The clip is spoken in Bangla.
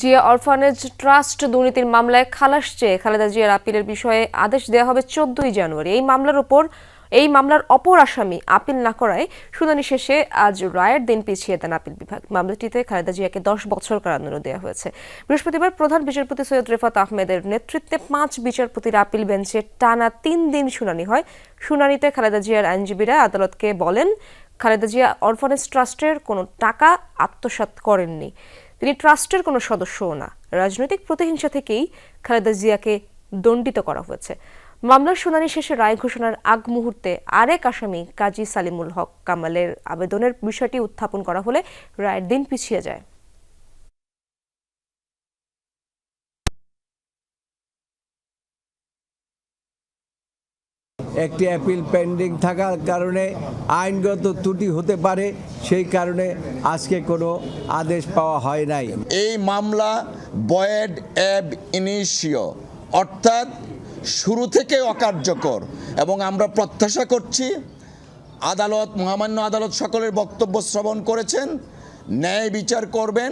জিয়া অরফানেজ ট্রাস্ট দুর্নীতির মামলায় খালাস চেয়ে খালেদা জিয়ার আপিলের বিষয়ে আদেশ দেওয়া হবে চোদ্দই জানুয়ারি। এই মামলার উপর, এই মামলার অপর আসামি আপিল না করায় শুনানি শেষে আজ রায়ের দিন পিছিয়ে দেন আপিল বিভাগ। মামলাটিতে খালেদা জিয়াকে দশ বছর কারাদণ্ড দেওয়া হয়েছে। বৃহস্পতিবার প্রধান বিচারপতি সৈয়দ রেফাত আহমেদের নেতৃত্বে পাঁচ বিচারপতির আপিল বেঞ্চে টানা তিন দিন শুনানি হয়। শুনানিতে খালেদা জিয়ার আইনজীবীরা আদালতকে বলেন, খালেদা জিয়া অরফানেজ ট্রাস্টের কোনো টাকা আত্মসাৎ করেননি। তিনি ট্রাস্টের কোনো সদস্যও না। রাজনৈতিক প্রতিহিংসা থেকেই খালেদা জিয়াকে দণ্ডিত করা হয়েছে। মামলার শুনানি শেষে রায় ঘোষণার আগ মুহূর্তে আরেক আসামি কাজী সালিমুল হক কামালের আবেদনের বিষয়টি উত্থাপন করা হলে রায়ের দিন পিছিয়ে যায়। একটি অ্যাপিল পেন্ডিং থাকার কারণে আইনগত ত্রুটি হতে পারে, সেই কারণে আজকে কোনো আদেশ পাওয়া হয় নাই। এই মামলা বয়েড অ্যাব ইনিশিও, অর্থাৎ শুরু থেকে অকার্যকর এবং আমরা প্রত্যাশা করছি আদালত, মহামান্য আদালত সকলের বক্তব্য শ্রবণ করেছেন, ন্যায় বিচার করবেন।